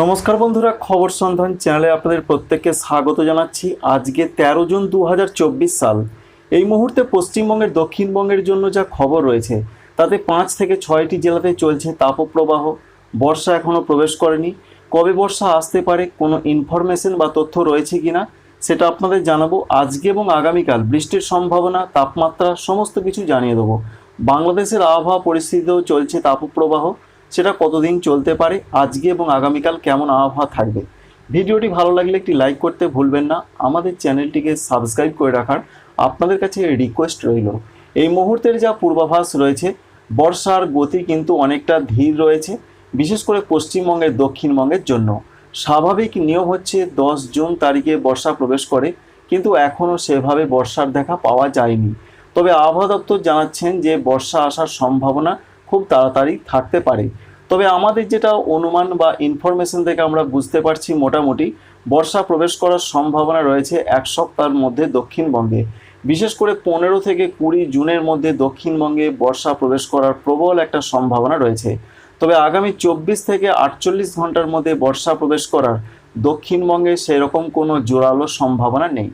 নমস্কার বন্ধুরা, খবর সন্ধান চ্যানেলে আপনাদের প্রত্যেককে স্বাগত জানাচ্ছি। আজকে তেরো জুন দু হাজার চব্বিশ সাল। এই মুহূর্তে পশ্চিমবঙ্গের, দক্ষিণবঙ্গের জন্য যা খবর রয়েছে, তাতে পাঁচ থেকে ছয়টি জেলাতে চলছে তাপপ্রবাহ। বর্ষা এখনও প্রবেশ করেনি। কবে বর্ষা আসতে পারে, কোনো ইনফরমেশন বা তথ্য রয়েছে কিনা, সেটা আপনাদের জানাব আজকে এবং আগামীকাল। বৃষ্টির সম্ভাবনা, তাপমাত্রা, সমস্ত কিছু জানিয়ে দেবো। বাংলাদেশের আবহাওয়া পরিস্থিতিতেও চলছে তাপপ্রবাহ। সেটা কতদিন চলতে পারে, আজকে এবং আগামীকাল কেমন আবহাওয়া থাকবে। ভিডিওটি ভালো লাগলে একটি লাইক করতে ভুলবেন না। আমাদের চ্যানেলটিকে সাবস্ক্রাইব করে রাখার আপনাদের কাছে রিকোয়েস্ট রইল। এই মুহূর্তের যা পূর্বাভাস রয়েছে, বর্ষার গতি কিন্তু অনেকটা ধীর রয়েছে, বিশেষ করে পশ্চিমবঙ্গের দক্ষিণবঙ্গের জন্য। স্বাভাবিক নিয়ম হচ্ছে দশ জুন তারিখে বর্ষা প্রবেশ করে, কিন্তু এখনও সেভাবে বর্ষার দেখা পাওয়া যায়নি। তবে আবহাওয়া দপ্তর জানাচ্ছেন যে বর্ষা আসার সম্ভাবনা খুব তাড়াতাড়ি থাকতে পারে। তবে আমাদের যেটা অনুমান বা ইনফরমেশন থেকে আমরা বুঝতে পারছি মোটামুটি, বর্ষা প্রবেশ করার সম্ভাবনা রয়েছে এক সপ্তাহের মধ্যে দক্ষিণবঙ্গে। বিশেষ করে পনেরো থেকে কুড়ি জুনের মধ্যে দক্ষিণবঙ্গে বর্ষা প্রবেশ করার প্রবল একটা সম্ভাবনা রয়েছে। তবে আগামী চব্বিশ থেকে আটচল্লিশ ঘণ্টার মধ্যে বর্ষা প্রবেশ করার দক্ষিণবঙ্গে সেরকম কোনো জোরালো সম্ভাবনা নেই।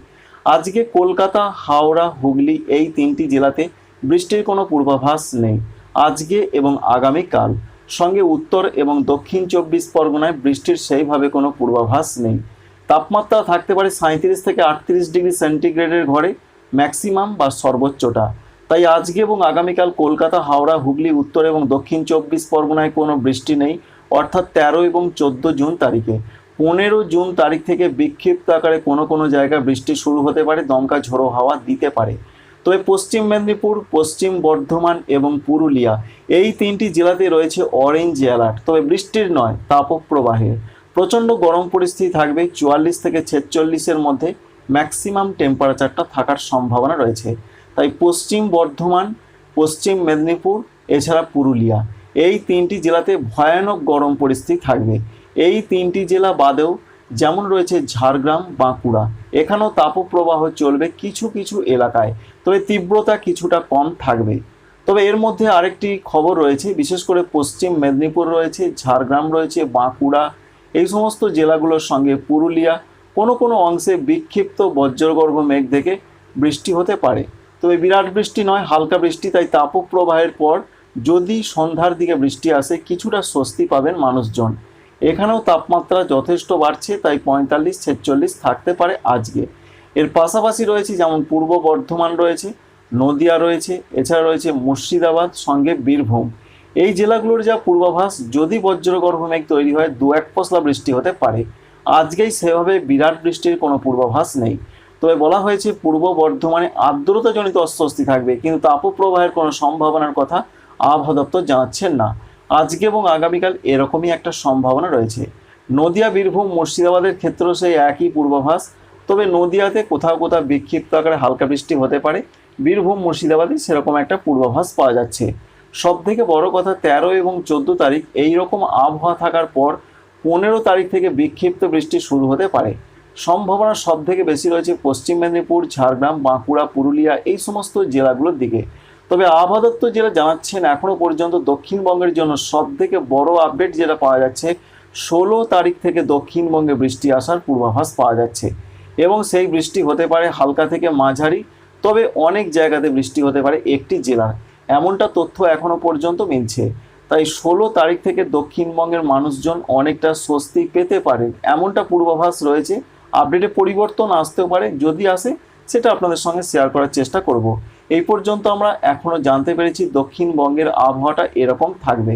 আজকে কলকাতা, হাওড়া, হুগলি এই তিনটি জেলাতে বৃষ্টির কোনো পূর্বাভাস নেই। আজকে এবং আগামীকাল। সঙ্গে উত্তর এবং দক্ষিণ চব্বিশ পরগনায় বৃষ্টির সেইভাবে কোনো পূর্বাভাস নেই। তাপমাত্রা থাকতে পারে সাঁত্রিশ থেকে আটত্রিশ ডিগ্রি সেন্টিগ্রেডের ঘরে, ম্যাক্সিমাম বা সর্বোচ্চটা। তাই আজকে এবং আগামীকাল কলকাতা, হাওড়া, হুগলি, উত্তর এবং দক্ষিণ চব্বিশ পরগনায় কোনো বৃষ্টি নেই, অর্থাৎ তেরো এবং চোদ্দ জুন তারিখে। পনেরো জুন তারিখ থেকে বিক্ষিপ্ত আকারে কোনো কোনো জায়গায় বৃষ্টি শুরু হতে পারে, দমকা ঝোড়ো হাওয়া দিতে পারে। তবে পশ্চিম মেদিনীপুর, পশ্চিম বর্ধমান এবং পুরুলিয়া এই তিনটি জেলাতে রয়েছে অরেঞ্জ অ্যালার্ট তবে বৃষ্টির নয়, তাপপ্রবাহের। প্রচণ্ড গরম পরিস্থিতি থাকবে চুয়াল্লিশ থেকে ছেচল্লিশের মধ্যে। ম্যাক্সিমাম টেম্পারেচারটা থাকার সম্ভাবনা রয়েছে। তাই পশ্চিম বর্ধমান, পশ্চিম মেদিনীপুর, এছাড়া পুরুলিয়া এই তিনটি জেলাতে ভয়ানক গরম পরিস্থিতি থাকবে। এই তিনটি জেলা বাদেও যেমন রয়েছে ঝাড়গ্রাম, বাঁকুড়া, এখানেও তাপপ্রবাহ চলবে কিছু কিছু এলাকায়। তবে তীব্রতা কিছুটা কম থাকবে। তবে এর মধ্যে আরেকটি খবর রয়েছে, বিশেষ করে পশ্চিম মেদিনীপুর রয়েছে, ঝাড়গ্রাম রয়েছে, বাঁকুড়া, এই সমস্ত জেলাগুলোর সঙ্গে পুরুলিয়া, কোনো কোনো অংশে বিক্ষিপ্ত বজ্রগর্ভ মেঘ থেকে বৃষ্টি হতে পারে। তবে বিরাট বৃষ্টি নয়, হালকা বৃষ্টি, তাই তাপপ্রবাহের পর যদি সন্ধ্যার দিকে বৃষ্টি আসে, কিছুটা স্বস্তি পাবেন মানুষজন। এখানেও তাপমাত্রা যথেষ্ট বাড়ছে, তাই পঁয়তাল্লিশ ছেচল্লিশ থাকতে পারে আজকে। এর পাশাপাশি রয়েছে যেমন পূর্ব বর্ধমান রয়েছে, নদিয়া রয়েছে, এছাড়া রয়েছে মুর্শিদাবাদ, সঙ্গে বীরভূম। এই জেলাগুলোর যা পূর্বাভাস, যদি বজ্রগর্ভ মেঘ তৈরি হয়, দু এক পশলা বৃষ্টি হতে পারে। আজকেই সেভাবে বিরাট বৃষ্টির কোনো পূর্বাভাস নেই। তবে বলা হয়েছে, পূর্ব বর্ধমানে আর্দ্রতাজনিত অস্বস্তি থাকবে, কিন্তু তাপপ্রবাহের কোনো সম্ভাবনার কথা আবহাওয়া দপ্তর জানাচ্ছেন না। আজকে এবং আগামীকাল এরকমই একটা সম্ভাবনা রয়েছে। নদিয়া, বীরভূম, মুর্শিদাবাদের ক্ষেত্রেও সেই একই পূর্বাভাস। তবে নদিয়াতে কোথাও কোথাও বিক্ষিপ্ত আকারে হালকা বৃষ্টি হতে পারে। বীরভূম, মুর্শিদাবাদে সেরকম একটা পূর্বাভাস পাওয়া যাচ্ছে। সব থেকে বড় কথা, তেরো এবং চোদ্দ তারিখ এই রকম আবহাওয়া থাকার পর পনেরো তারিখ থেকে বিক্ষিপ্ত বৃষ্টি শুরু হতে পারে। সম্ভাবনা সব থেকে বেশি রয়েছে পশ্চিম মেদিনীপুর, ঝাড়গ্রাম, বাঁকুড়া, পুরুলিয়া এই সমস্ত জেলাগুলোর দিকে। তবে আবহাওয়া দপ্তর যেটা জানাচ্ছেন এখনও পর্যন্ত দক্ষিণবঙ্গের জন্য সব থেকে বড় আপডেট যেটা পাওয়া যাচ্ছে, ষোলো তারিখ থেকে দক্ষিণবঙ্গে বৃষ্টি আসার পূর্বাভাস পাওয়া যাচ্ছে। এবং সেই বৃষ্টি হতে পারে হালকা থেকে মাঝারি, তবে অনেক জায়গাতে বৃষ্টি হতে পারে একটি জেলার এমনটা তথ্য এখনও পর্যন্ত মিলছে। তাই ষোলো তারিখ থেকে দক্ষিণবঙ্গের মানুষজন অনেকটা স্বস্তি পেতে পারেন। এমনটা পূর্বাভাস রয়েছে। আপডেটে পরিবর্তন আসতেও পারে, যদি আসে সেটা আপনাদের সঙ্গে শেয়ার করার চেষ্টা করব। এই পর্যন্ত আমরা এখনও জানতে পেরেছি দক্ষিণবঙ্গের আবহাওয়াটা এরকম থাকবে।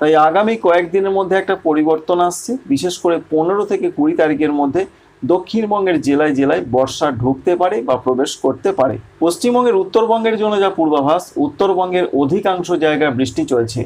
তাই আগামী কয়েকদিনের মধ্যে একটা পরিবর্তন আসছে। বিশেষ করে পনেরো থেকে কুড়ি তারিখের মধ্যে দক্ষিণবঙ্গের জেলায় জেলায় বর্ষা ঢুকতে পারে বা প্রবেশ করতে পারে। পশ্চিমবঙ্গের উত্তরবঙ্গের জন্য যা পূর্বাভাস, উত্তরবঙ্গের অধিকাংশ জায়গায় বৃষ্টি চলছে।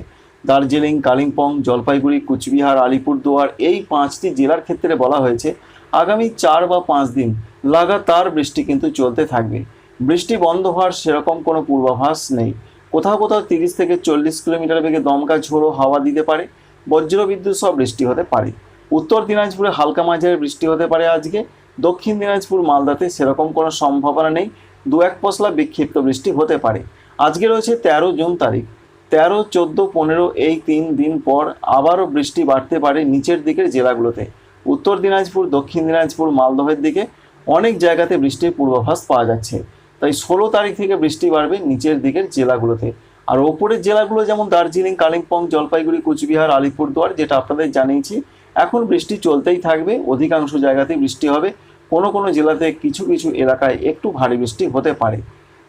দার্জিলিং, কালিম্পং, জলপাইগুড়ি, কুচবিহার, আলিপুরদুয়ার এই পাঁচটি জেলার ক্ষেত্রে বলা হয়েছে, আগামী চার বা পাঁচ দিন লাগাতার বৃষ্টি কিন্তু চলতে থাকবে। বৃষ্টি বন্ধ হওয়ার সেরকম কোনো পূর্বাভাস নেই। কোথাও কোথাও তিরিশ থেকে চল্লিশ কিলোমিটার বেগে দমকা ঝোড়ো হাওয়া দিতে পারে, বজ্রবিদ্যুৎ সহ বৃষ্টি হতে পারে। উত্তর দিনাজপুরে হালকা মাঝারি বৃষ্টি হতে পারে আজকে। দক্ষিণ দিনাজপুর মালদাতে সেরকম কোনো সম্ভাবনা নেই। দু এক পশলা বিক্ষিপ্ত বৃষ্টি হতে পারে। আজকে রয়েছে তেরো জুন তারিখ। তেরো, চোদ্দ, পনেরো এই তিন দিন পর আবারও বৃষ্টি বাড়তে পারে নিচের দিকের জেলাগুলোতে। উত্তর দিনাজপুর, দক্ষিণ দিনাজপুর, মালদহের দিকে অনেক জায়গাতে বৃষ্টির পূর্বাভাস পাওয়া যাচ্ছে। তাই ষোলো তারিখ থেকে বৃষ্টি বাড়বে নিচের দিকের জেলাগুলোতে। আর ওপরের জেলাগুলো যেমন দার্জিলিং, কালিম্পং, জলপাইগুড়ি, কুচবিহার, আলিপুরদুয়ার, যেটা আপনাদের জানিয়েছি এখন বৃষ্টি চলতেই থাকবে, অধিকাংশ জায়গাতেই বৃষ্টি হবে। কোনো কোনো জেলাতে কিছু কিছু এলাকায় একটু ভারী বৃষ্টি হতে পারে।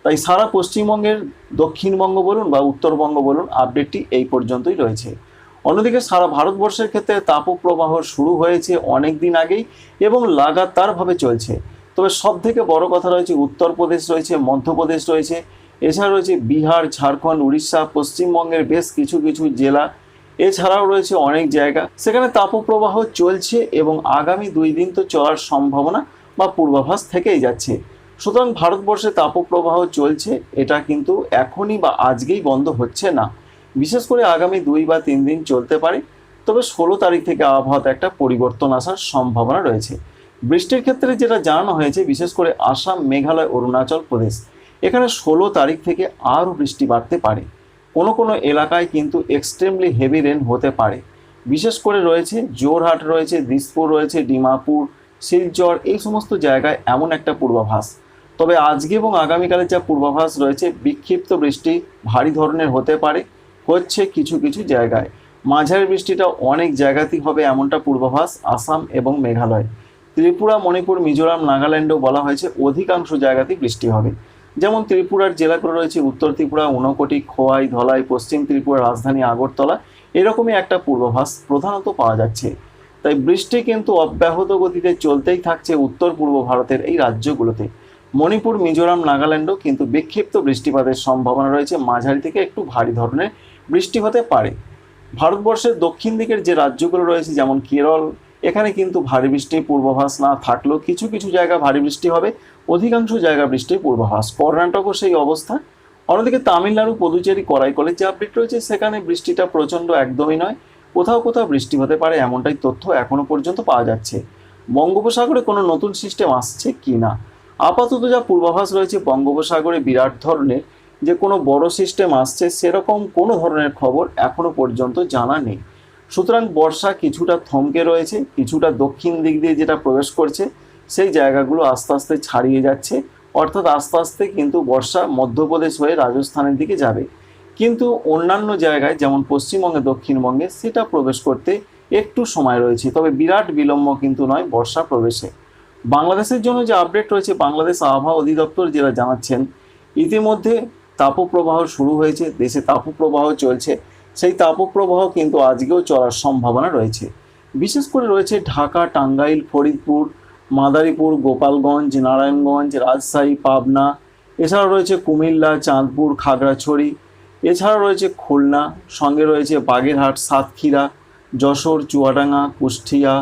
তাই সারা পশ্চিমবঙ্গের দক্ষিণবঙ্গ বলুন বা উত্তরবঙ্গ বলুন, আপডেটটি এই পর্যন্তই রয়েছে। অন্যদিকে সারা ভারতবর্ষের ক্ষেত্রে তাপপ্রবাহ শুরু হয়েছে অনেক দিন আগেই এবং লাগাতারভাবে চলছে। তবে সব থেকে বড় কথা রয়েছে উত্তরপ্রদেশ রয়েছে, মধ্যপ্রদেশ রয়েছে। এছাড়া রয়েছে বিহার, ঝাড়খণ্ড, উড়িষ্যা, পশ্চিমবঙ্গের বেশ কিছু কিছু জেলা এছাড়াও রয়েছে অনেক জায়গা। সেখানে তাপপ্রবাহ চলছে এবং আগামী দুই দিন তো চলার সম্ভাবনা বা পূর্বাভাস থেকেই যাচ্ছে। সুতরাং ভারতবর্ষে তাপপ্রবাহ চলছে, এটা কিন্তু এখনই বা আজকেই বন্ধ হচ্ছে না। বিশেষ করে আগামী দুই বা তিন দিন চলতে পারে, তবে ষোলো তারিখ থেকে আবহাওয়াতে একটা পরিবর্তন আসার সম্ভাবনা রয়েছে। বৃষ্টির ক্ষেত্রে যেটা জানানো হয়েছে, বিশেষ করে আসাম, মেঘালয়, অরুণাচল প্রদেশ, এখানে ষোলো তারিখ থেকে আরও বৃষ্টি বাড়তে পারে। কোনো কোনো এলাকায় কিন্তু এক্সট্রিমলি হেভি রেন হতে পারে। বিশেষ করে রয়েছে জোরহাট, রয়েছে দিসপুর, রয়েছে ডিমাপুর, শিলচর, এই সমস্ত জায়গায় এমন একটা পূর্বাভাস। তবে আজকে এবং আগামীকালের যা পূর্বাভাস রয়েছে, বিক্ষিপ্ত বৃষ্টি ভারী ধরনের হতে পারে, হচ্ছে কিছু কিছু জায়গায়। মাঝারি বৃষ্টিটা অনেক জায়গাতেই হবে এমনটা পূর্বাভাস আসাম এবং মেঘালয়। ত্রিপুরা, মণিপুর, মিজোরাম, নাগাল্যান্ডেও বলা হয়েছে অধিকাংশ জায়গাতেই বৃষ্টি হবে। যেমন ত্রিপুরার জেলাগুলো রয়েছে উত্তর ত্রিপুরা, ঊনকোটি, খোয়াই, ধলাই, পশ্চিম ত্রিপুরা, রাজধানী আগরতলা। এরকমই একটা পূর্বাভাস প্রধানত পাওয়া যাচ্ছে। তাই বৃষ্টি কিন্তু অব্যাহত গতিতে চলতেই থাকছে উত্তর পূর্ব ভারতের এই রাজ্যগুলোতে। মণিপুর, মিজোরাম, নাগাল্যান্ডও কিন্তু বিক্ষিপ্ত বৃষ্টিপাতের সম্ভাবনা রয়েছে। মাঝারি থেকে একটু ভারী ধরনের বৃষ্টি হতে পারে। ভারতবর্ষের দক্ষিণ দিকের যে রাজ্যগুলো রয়েছে, যেমন কেরল এখানে কিন্তু ভারী বৃষ্টির পূর্বাভাস না থাকলেও কিছু কিছু জায়গা ভারী বৃষ্টি হবে, অধিকাংশ জায়গা বৃষ্টির পূর্বাভাস। কর্ণাটকও সেই অবস্থা। অন্যদিকে তামিলনাড়ু, পদুচেরি করাইকলের যে আপডেট রয়েছে, সেখানে বৃষ্টিটা প্রচণ্ড একদমই নয়। কোথাও কোথাও বৃষ্টি হতে পারে, এমনটাই তথ্য এখনও পর্যন্ত পাওয়া যাচ্ছে। বঙ্গোপসাগরে কোনো নতুন সিস্টেম আসছে কি না? আপাতত যা পূর্বাভাস রয়েছে, বঙ্গোপসাগরে বিরাট ধরনের যে কোনো বড় সিস্টেম আসছে, সেরকম কোনো ধরনের খবর এখনও পর্যন্ত জানা নেই। সুতরাং বর্ষা কিছুটা থমকে রয়েছে, কিছুটা দক্ষিণ দিক দিয়ে যেটা প্রবেশ করছে, সেই জায়গাগুলো আস্তে আস্তে ছাড়িয়ে যাচ্ছে। অর্থাৎ আস্তে আস্তে কিন্তু বর্ষা মধ্যপ্রদেশ হয়ে রাজস্থানের দিকে যাবে। কিন্তু অন্যান্য জায়গায়, যেমন পশ্চিমবঙ্গে, দক্ষিণবঙ্গে, সেটা প্রবেশ করতে একটু সময় রয়েছে। তবে বিরাট বিলম্ব কিন্তু নয় বর্ষা প্রবেশে। বাংলাদেশের জন্য যে আপডেট রয়েছে, বাংলাদেশ আবহাওয়া অধিদপ্তর যেটা জানাচ্ছেন, ইতিমধ্যে তাপপ্রবাহ শুরু হয়েছে, দেশে তাপপ্রবাহ চলছে। সেই তাপপ্রবাহ কিন্তু আজকেও চলার সম্ভাবনা রয়েছে। বিশেষ করে রয়েছে ঢাকা, টাঙ্গাইল, ফরিদপুর, মাদারীপুর, গোপালগঞ্জ, নারায়ণগঞ্জ, রাজশাহী, পাবনা। এছাড়া রয়েছে কুমিল্লা, চাঁদপুর, খাগড়াছড়ি। এছাড়া রয়েছে খুলনা, সঙ্গে রয়েছে বাগেরহাট, সাতক্ষীরা, যশোর, চুয়াডাঙ্গা, কুষ্টিয়া,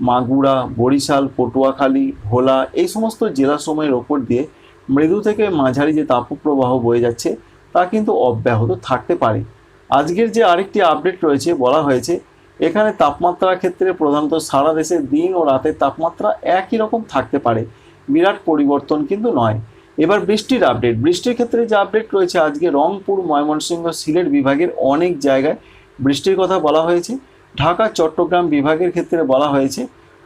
মাগুরা, বরিশাল, পটুয়াখালী, ভোলা এই সমস্ত জেলাসমূহের ওপর দিয়ে মৃদু থেকে মাঝারি যে তাপপ্রবাহ বয়ে যাচ্ছে, তা কিন্তু অব্যাহত থাকতে পারে। আজকের যে আরেকটি আপডেট রয়েছে, বলা হয়েছে, এখানে তাপমাত্রার ক্ষেত্রে প্রধানত সারা দেশে দিন ও রাতের তাপমাত্রা একই রকম থাকতে পারে। বিরাট পরিবর্তন কিন্তু নয়। এবার বৃষ্টির আপডেট বৃষ্টির ক্ষেত্রে যে আপডেট রয়েছে, আজকে রংপুর, ময়মনসিংহ, সিলেট বিভাগের অনেক জায়গায় বৃষ্টির কথা বলা হয়েছে। ঢাকা, চট্টগ্রাম বিভাগের ক্ষেত্রে বলা হয়েছে,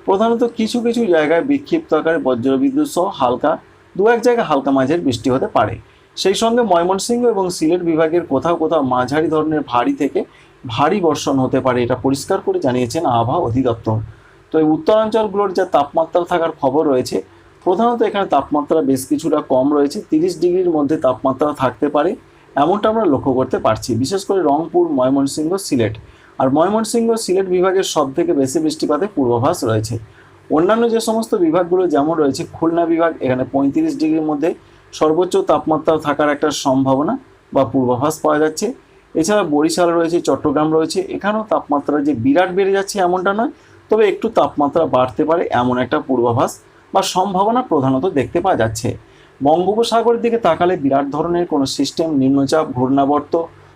প্রধানত কিছু কিছু জায়গায় বিক্ষিপ্ত আকারে বজ্রবিদ্যুৎ সহ হালকা দু এক জায়গায় হালকা মাঝের বৃষ্টি হতে পারে। সেই সঙ্গে ময়মনসিংহ এবং সিলেট বিভাগের কোথাও কোথাও মাঝারি ধরনের ভারী থেকে ভারী বর্ষণ হতে পারে, এটা পরিষ্কার করে জানিয়েছেন আবহাওয়া অধিদপ্তর। তো এই উত্তরাঞ্চলগুলোর যা তাপমাত্রা থাকার খবর রয়েছে, প্রধানত এখানে তাপমাত্রা বেশ কিছুটা কম রয়েছে, তিরিশ ডিগ্রির মধ্যে তাপমাত্রা থাকতে পারে, এমনটা আমরা লক্ষ্য করতে পারছি, বিশেষ করে রংপুর, ময়মনসিংহ, সিলেট। আর ময়মনসিংহ, সিলেট বিভাগের সব থেকে বেশি বৃষ্টিপাতের পূর্বাভাস রয়েছে। অন্যান্য যে সমস্ত বিভাগগুলো যেমন রয়েছে, খুলনা বিভাগ এখানে পঁয়ত্রিশ ডিগ্রির মধ্যে সর্বোচ্চ তাপমাত্রা থাকার একটা সম্ভাবনা বা পূর্বাভাস পাওয়া যাচ্ছে। এছাড়া বরিশাল রয়েছে, চট্টগ্রাম রয়েছে, এখানেও তাপমাত্রা যে বিরাট বেড়ে যাচ্ছে এমনটা নয়, তবে একটু তাপমাত্রা বাড়তে পারে এমন একটা পূর্বাভাস বা সম্ভাবনা প্রধানত দেখতে পাওয়া যাচ্ছে। বঙ্গোপসাগরের দিকে তাকালে বিরাট ধরনের কোনো সিস্টেম, নিম্নচাপ, ঘূর্ণাবর্ত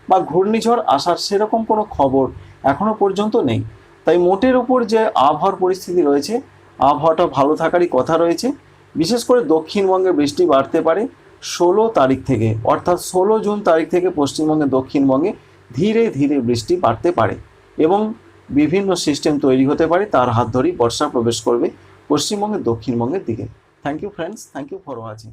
বা ঘূর্ণিঝড় আসার সেরকম কোনো খবর এখনও পর্যন্ত নেই। তাই মোটের উপর যে আবহাওয়ার পরিস্থিতি রয়েছে, আবহাওয়াটা ভালো থাকারই কথা রয়েছে। বিশেষ করে দক্ষিণবঙ্গে বৃষ্টি বাড়তে পারে ষোলো তারিখ থেকে, অর্থাৎ ষোলো জুন তারিখ থেকে পশ্চিমবঙ্গে, দক্ষিণবঙ্গে ধীরে ধীরে বৃষ্টি বাড়তে পারে এবং বিভিন্ন সিস্টেম তৈরি হতে পারে, তার হাত ধরেই বর্ষা প্রবেশ করবে পশ্চিমবঙ্গের দক্ষিণবঙ্গের দিকে। Thank you friends thank you for watching